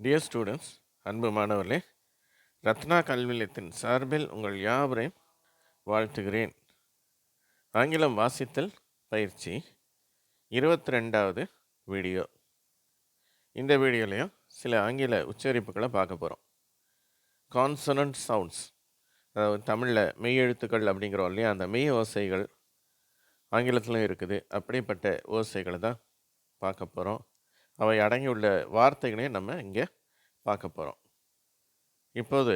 Dear students அன்பு மாணவர்களே ரத்னா கல்வி நிலையத்தின் சார்பில் உங்கள் யாவரையும் வாழ்த்துகிறேன். ஆங்கிலம் வாசித்தல் பயிற்சி இருபத்தி ரெண்டாவது வீடியோ. இந்த வீடியோலையும் சில ஆங்கில உச்சரிப்புகளை பார்க்க போகிறோம் கான்சனன்ட் சவுண்ட்ஸ் அதாவது தமிழில் மெய் எழுத்துக்கள் அப்படிங்கிறோம் இல்லையா? அந்த மெய் ஓசைகள் ஆங்கிலத்திலும் இருக்குது. அப்படிப்பட்ட ஓசைகளை தான் பார்க்க போகிறோம் அவை அடங்கியுள்ள வார்த்தைகளையும் நம்ம இங்கே பார்க்க போகிறோம் இப்போது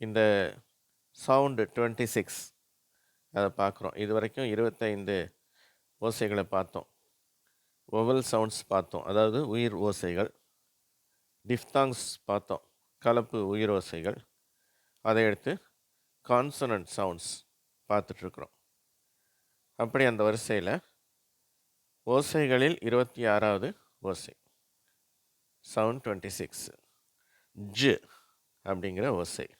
இந்த சவுண்டு டுவெண்ட்டி சிக்ஸ் அதை பார்க்குறோம். இது வரைக்கும் இருபத்தைந்து ஓசைகளை பார்த்தோம். ஒவல் சவுண்ட்ஸ் பார்த்தோம். அதாவது உயிர் ஓசைகள். டிஃப்தாங்ஸ் பார்த்தோம். கலப்பு உயிர் ஓசைகள். அதை எடுத்து கான்சனன்ட் சவுண்ட்ஸ் பார்த்துட்ருக்குறோம் அப்படி அந்த வரிசையில் ஓசைகளில் இருபத்தி ஆறாவது ஓசை செவன் டுவெண்ட்டி சிக்ஸ் ஜு அப்படிங்கிற ஓசை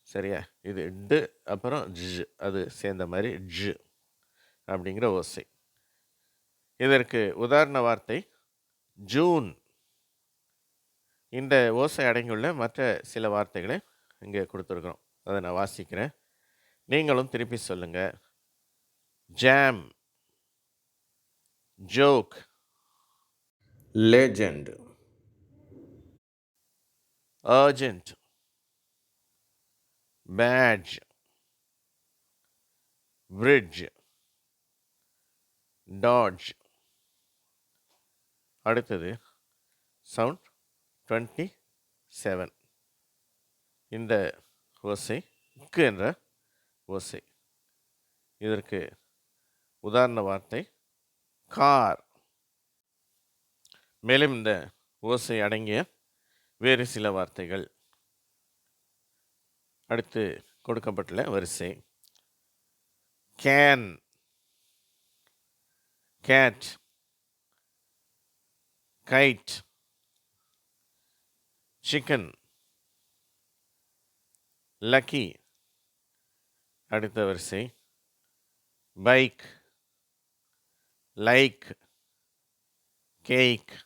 சரியா? இது டு அப்புறம் ஜு அது சேர்ந்த மாதிரி ஜு அப்படிங்கிற ஓசை இதற்கு உதாரண வார்த்தை ஜூன் இந்த ஓசை அடங்கியுள்ள மற்ற சில வார்த்தைகளை இங்கே கொடுத்துருக்குறோம். அதை நான் வாசிக்கிறேன். நீங்களும் திருப்பி சொல்லுங்கள் jam joke legend. Urgent. Badge. Bridge. Dodge. அடுத்தது சவுண்ட் டுவெண்ட்டி செவன் இந்த ஓசை உக்கு என்ற ஓசை. இதற்கு உதாரண வார்த்தை கார் மேலும் இந்த ஓசை அடங்கிய வேறு சில வார்த்தைகள். அடுத்து கொடுக்கப்பட்டுள்ள வரிசை. Can cat kite chicken lucky அடுத்த வரிசை. பைக் லைக் கேக்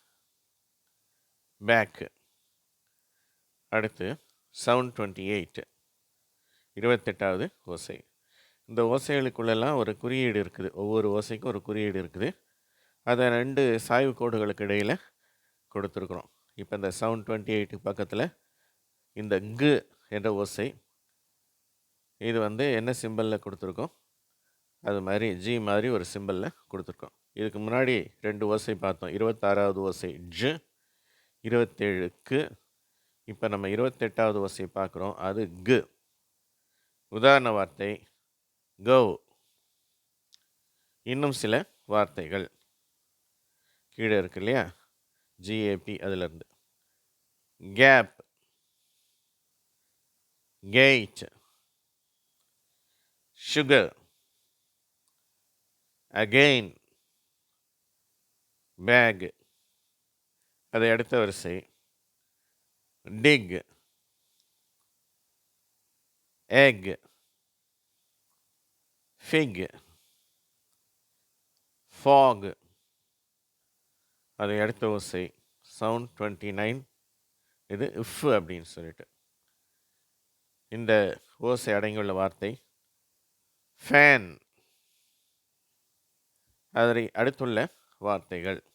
பேக்கு அடுத்து சவுண்ட் டுவெண்ட்டி எயிட் இருபத்தெட்டாவது ஓசை. இந்த ஓசைகளுக்குள்ளெல்லாம் ஒரு குறியீடு இருக்குது. ஒவ்வொரு ஓசைக்கும் ஒரு குறியீடு இருக்குது. அதை ரெண்டு சாய்வு கோடுகளுக்கு இடையில் கொடுத்துருக்குறோம். இப்போ இந்த சவுண்ட் டுவெண்ட்டி எயிட்டு பக்கத்தில் இந்த கு என்ற ஓசை இது வந்து என்ன சிம்பிளில் கொடுத்துருக்கோம்? அது மாதிரி ஜி மாதிரி ஒரு சிம்பிளில் கொடுத்துருக்கோம். இதுக்கு முன்னாடி ரெண்டு ஓசை பார்த்தோம். இருபத்தாறாவது ஓசை ஜு இருபத்தேழுக்கு. இப்போ நம்ம இருபத்தெட்டாவது ஓசை பார்க்குறோம். அது கு. உதாரண வார்த்தை கவ் இன்னும் சில வார்த்தைகள். கீழே இருக்கு இல்லையா? ஜிஏபி அதிலிருந்து. Gap gate sugar again bag அதை அடுத்த வரிசை. டிக் எக் ஃபிக் ஃபாக் அதை அடுத்த ஓசை சவுண்ட் டுவெண்ட்டி நைன் இது இஃப் அப்படின்னு சொல்லிட்டு. இந்த ஓசை அடங்கியுள்ள வார்த்தை. ஃபேன் அதை அடுத்துள்ள வார்த்தைகள்.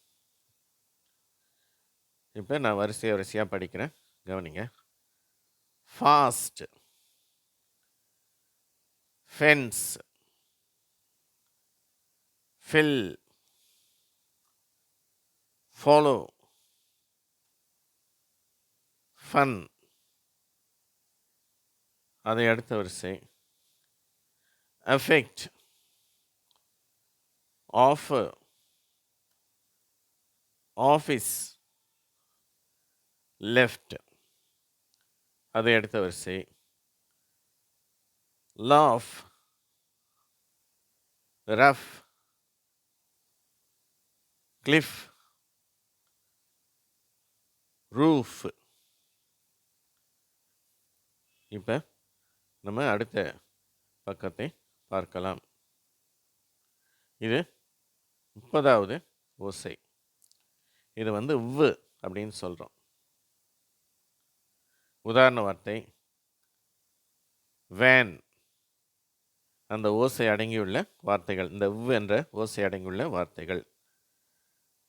இப்போ நான் வரிசை வரிசையாக படிக்கிறேன். கவனிங்க. Fast fence fill follow fun அதை அடுத்த வரிசை. அஃபெக்ட் ஆஃபர் ஆஃபீஸ் லெஃப்ட் அதை அடுத்த வரிசை. லாஃப் ரஃப் கிளிஃப் ரூஃப் இப்போ நம்ம அடுத்த பக்கத்தை பார்க்கலாம். இது முப்பதாவது ஓசை. இது வந்து உவ் அப்படின்னு சொல்கிறோம் உதாரண வார்த்தை வேன் அந்த ஓசை அடங்கியுள்ள வார்த்தைகள் இந்த வ் என்ற ஓசை அடங்கியுள்ள வார்த்தைகள்.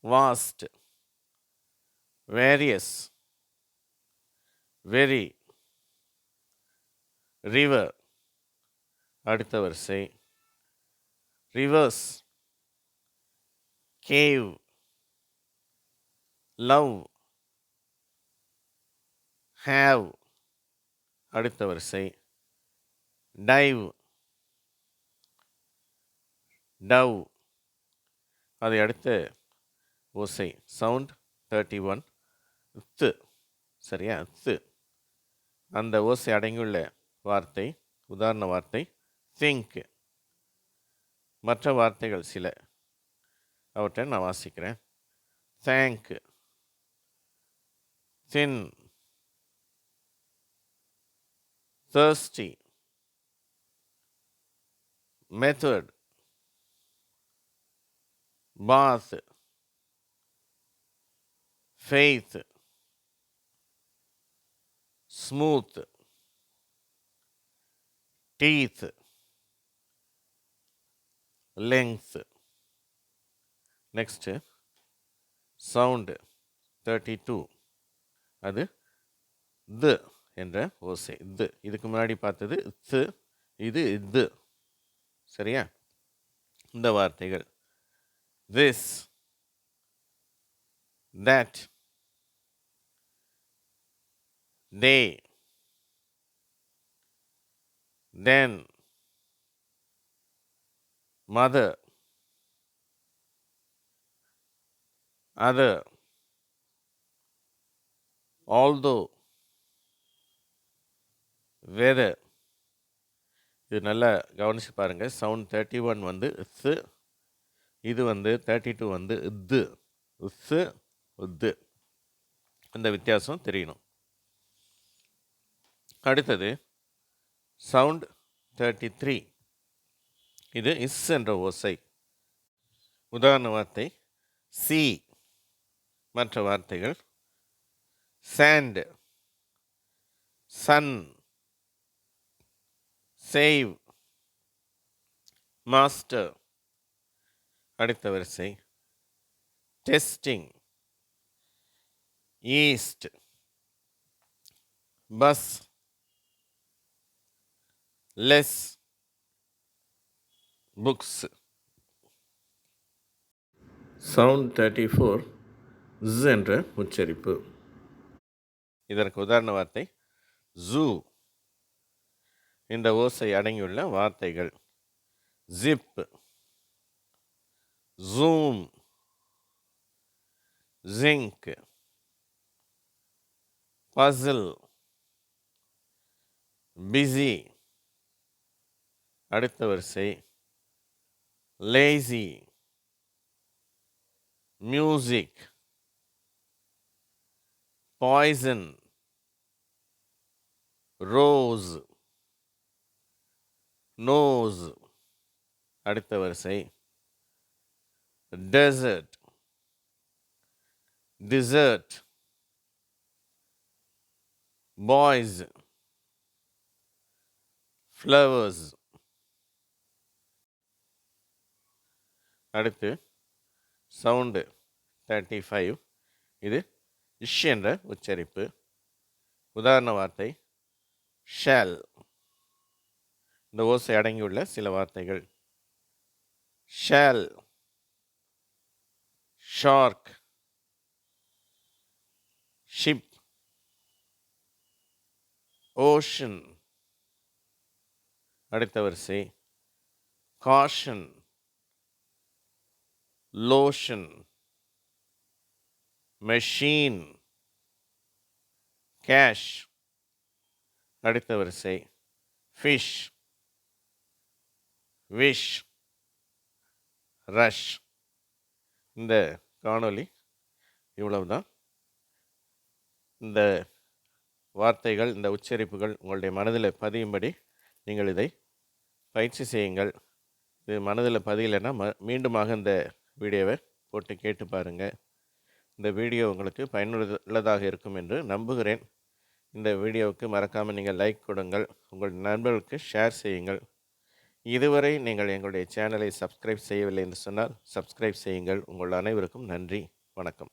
வாஸ்ட் வேரியஸ் வெரி ரிவர் அடுத்த வரிசை. ரிவர்ஸ் கேவ் லவ் ஹேவ் அடுத்த வரிசை. டைவ் டவ் அதை அடுத்த ஓசை. சவுண்ட் தேர்ட்டி ஒன் த்து சரியா? த்து அந்த ஓசை அடங்கியுள்ள வார்த்தை உதாரண வார்த்தை திங்க் மற்ற வார்த்தைகள் சில. அவற்றை நான் வாசிக்கிறேன். Thank thin thirsty method bath faith smooth teeth length next sound 32 அது து என்ற ஓசை. இது இதுக்கு முன்னாடி பார்த்தது து. இது இது சரியா? இந்த வார்த்தைகள். This that they then mother. Other. Although. வேத. இது நல்லா கவனிச்சு பாருங்கள் சவுண்ட் தேர்ட்டி ஒன் வந்து இஸ்ஸு இது வந்து தேர்ட்டி டூ வந்து இது உஸ்ஸு உத்து அந்த வித்தியாசம் தெரியணும். அடுத்தது சவுண்ட் தேர்ட்டி த்ரீ இது இஸ் என்ற ஓசை. உதாரண வார்த்தை சி மற்ற வார்த்தைகள் சேண்டு சன் சேவ் மாஸ்டர் அடுத்த வரிசை. Testing east bus less books sound thirty four z என்ற உச்சரிப்பு. இதற்கு உதாரண வார்த்தை. ஜூ இந்த ஓசை அடங்கியுள்ள வார்த்தைகள். Zip zoom zinc puzzle busy அடுத்த வரிசை. Lazy music poison rose nose அடுத்த வரிசை. Dessert desert boys flowers. அடுத்து சவுண்டு தேர்ட்டி ஃபைவ் இது இஷ் என்ற உச்சரிப்பு. உதாரண வார்த்தை ஷேல் இந்த ஓசை அடங்கியுள்ள சில வார்த்தைகள். ஷேல் ஷார்க் ஷிப் ஓஷன் அடுத்த வரிசை. காஷன் லோஷன் மெஷீன் கேஷ் அடுத்த வரிசை. Fish wish rush. இந்த காணொளி இவ்வளவுதான். இந்த வார்த்தைகள் இந்த உச்சரிப்புகள் உங்களுடைய மனதில் பதியும்படி நீங்கள் இதை பயிற்சி செய்யுங்கள். இது மனதில் பதியலைன்னா ம மீண்டுமாக இந்த வீடியோவை போட்டு கேட்டு பாருங்கள் இந்த வீடியோ உங்களுக்கு பயனுள்ளதாக இருக்கும் என்று நம்புகிறேன். இந்த வீடியோவுக்கு மறக்காமல் நீங்கள் லைக் கொடுங்கள். உங்கள் நண்பர்களுக்கு ஷேர் செய்யுங்கள். இதுவரை நீங்கள் எங்களுடைய சேனலை சப்ஸ்கிரைப் செய்யவில்லை என்று சொன்னால் சப்ஸ்கிரைப் செய்யுங்கள். உங்கள் அனைவருக்கும் நன்றி. வணக்கம்.